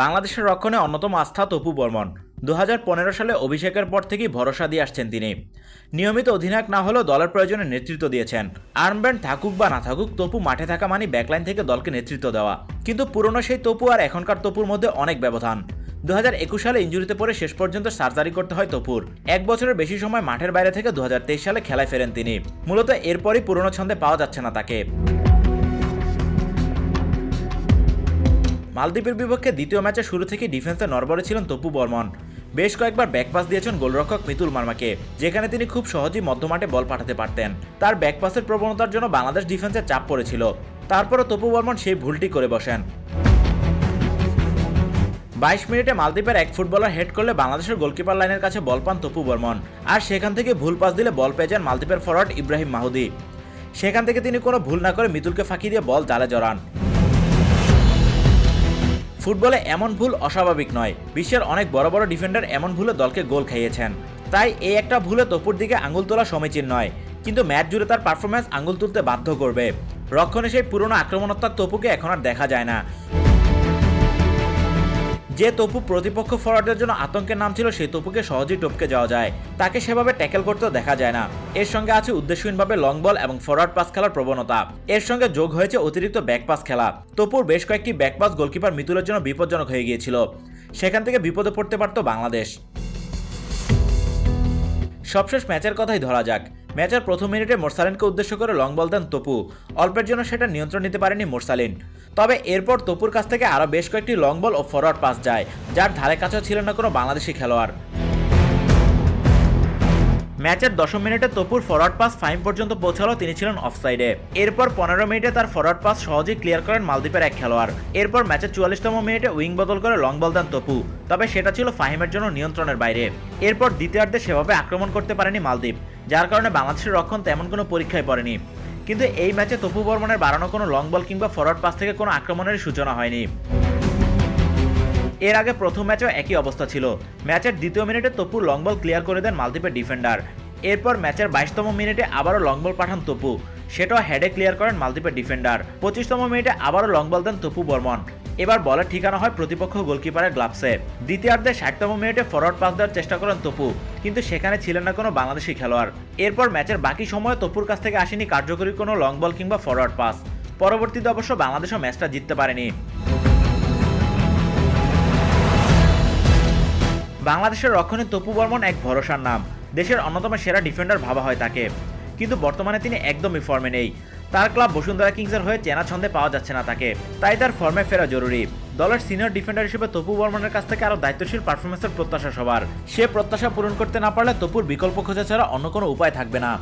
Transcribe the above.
বাংলাদেশের রক্ষণে অন্যতম আস্থা তপু বর্মন। দু সালে অভিষেকের পর থেকেই ভরসা দিয়ে আসছেন তিনি। নিয়মিত অধিনায়ক না হলেও দলের প্রয়োজনে নেতৃত্ব দিয়েছেন। আর্মব্যান্ড থাকুক বা না থাকুক, তপু মাঠে থাকা মানে ব্যাকলাইন থেকে দলকে নেতৃত্ব দেওয়া। কিন্তু পুরনো সেই তপু আর এখনকার তপুর মধ্যে অনেক ব্যবধান। দু হাজার একুশ সালে ইঞ্জুরিতে পড়ে শেষ পর্যন্ত সার্জারি করতে হয় তপুর। এক বছরের বেশি সময় মাঠের বাইরে থেকে দু হাজার তেইশ সালে খেলায় ফেরেন তিনি। মূলত এরপরই পুরনো ছন্দে পাওয়া যাচ্ছে না তাকে। মালদ্বীপের বিপক্ষে দ্বিতীয় ম্যাচে শুরু থেকে ডিফেন্সে নরবরে ছিলেন তপু বর্মন। বেশ কয়েকবার ব্যাকপাস দিয়েছেন গোলরক্ষক মিতুল মার্মাকে, যেখানে তিনি খুব সহজেই মধ্যমাঠে বল পাঠাতে পারতেন। তার ব্যাকপাসের প্রবণতার জন্য বাংলাদেশ ডিফেন্সে চাপ পড়েছিল। তারপরও তপু বর্মন সেই ভুলটি করে বসেন। বাইশ মিনিটে মালদ্বীপের এক ফুটবলার হেড করলে বাংলাদেশের গোলকিপার লাইনের কাছে বল পান তপু বর্মন। আর সেখান থেকে ভুল পাস দিলে বল পেয়ে যান মালদ্বীপের ফরওয়ার্ড ইব্রাহিম মাহুদি। সেখান থেকে তিনি কোনো ভুল না করে মিতুলকে ফাঁকি দিয়ে বল জালে জড়ান। ফুটবলে এমন ভুল অস্বাভাবিক নয়। বিশ্বের অনেক বড় বড় ডিফেন্ডার এমন ভুলে দলকে গোল খাইয়েছেন। তাই এই একটা ভুলে তপুর দিকে আঙুল তোলা সমীচীন নয়। কিন্তু ম্যাচ জুড়ে তার পারফরমেন্স আঙুল তুলতে বাধ্য করবে। রক্ষণে সেই পুরনো আক্রমণাত্মক তপুকে এখন আর দেখা যায় না। যে তপু প্রতিপক্ষ ফরওয়ার্ডের জন্য আতঙ্কের নাম ছিল, সেই তপুকে সহজেই টপকে যাওয়া যায়। তাকে সেভাবে ট্যাকেল করতেও দেখা যায় না। এর সঙ্গে আছে উদ্দেশ্যহীনভাবে লং বল এবং ফরওয়ার্ড পাস খেলার প্রবণতা। এর সঙ্গে যোগ হয়েছে অতিরিক্ত ব্যাক পাস খেলা। তপুর বেশ কয়েকটি ব্যাক পাস গোলকিপার মিতুলের জন্য বিপজ্জনক হয়ে গিয়েছিল। সেখান থেকে বিপদে পড়তে পারত বাংলাদেশ। সবশেষ ম্যাচের কথাই ধরা যাক। ম্যাচের প্রথম মিনিটে মোরসালিনকে উদ্দেশ্য করে লং বল দেন তপু। অল্পের জন্য সেটা নিয়ন্ত্রণ নিতে পারেনি মোরসালিন। তবে এরপর তপুর কাছ থেকে আরও বেশ কয়েকটি লং বল ও ফরওয়ার্ড পাস যায়, যার ধারে কাছেও ছিল না কোনো বাংলাদেশি খেলোয়াড়। ম্যাচের দশম মিনিটে তপুর ফরওয়ার্ড পাস ফাইম পর্যন্ত পৌঁছালো তিনি ছিলেন অফসাইডে এরপর পনেরো মিনিটে তার ফরওয়ার্ড পাস সহজেই ক্লিয়ার করেন মালদ্বীপের এক খেলোয়াড়। এরপর ম্যাচের চুয়াল্লিশতম মিনিটে উইং বদল করে লং বল দেন তপু। তবে সেটা ছিল ফাহিমের জন্য নিয়ন্ত্রণের বাইরে। এরপর দ্বিতীয়ার্ধে সেভাবে আক্রমণ করতে পারেনি মালদ্বীপ, যার কারণে বাংলাদেশের রক্ষণ তেমন কোনো পরীক্ষায় পড়েনি। কিন্তু এই ম্যাচে তপু বর্মনের বাড়ানো কোনো লং বল কিংবা ফরওয়ার্ড পাস থেকে কোনো আক্রমণের সূচনা হয়নি। এর আগে প্রথম ম্যাচেও একই অবস্থা ছিল। ম্যাচের দ্বিতীয় মিনিটে তপু লং বল ক্লিয়ার করে দেন মালদ্বীপের ডিফেন্ডার এরপর ম্যাচের বাইশতম মিনিটে আবারও লং বল পাঠান তপু। সেটাও হেডে ক্লিয়ার করেন মালদ্বীপের ডিফেন্ডার পঁচিশতম মিনিটে আবারও লং বল দেন তপু বর্মন। এবার বলের ঠিকানা হয় প্রতিপক্ষ গোলকিপারের গ্লাভসে। দ্বিতীয়ার্ধে ষাটতম মিনিটে ফরওয়ার্ড পাস দেওয়ার চেষ্টা করেন তপু, কিন্তু সেখানে ছিলেন না কোনো বাংলাদেশি খেলোয়াড়। এরপর ম্যাচের বাকি সময়ে তপুর কাছ থেকে আসেনি কার্যকরী কোনো লং বল কিংবা ফরওয়ার্ড পাস পরবর্তীতে অবশ্য বাংলাদেশও ম্যাচটা জিততে পারেনি। বাংলাদেশের রক্ষণে তপু বর্মন এক ভরসার নাম। দেশের অন্যতম সেরা ডিফেন্ডার ভাবা হয় তাকে। কিন্তু বর্তমানে তিনি একদমই ফর্মে নেই। তার ক্লাব বসুন্ধরা কিংসের হয়ে চেনা ছন্দে পাওয়া যাচ্ছে না তাকে। তাই তার ফর্মে ফেরা জরুরি। দলের সিনিয়র ডিফেন্ডার হিসেবে তপু বর্মনের কাছ থেকে আরও দায়িত্বশীল পারফরমেন্সের প্রত্যাশা সবার। সে প্রত্যাশা পূরণ করতে না পারলে তপুর বিকল্প খোঁজা ছাড়া অন্য কোনো উপায় থাকবে না।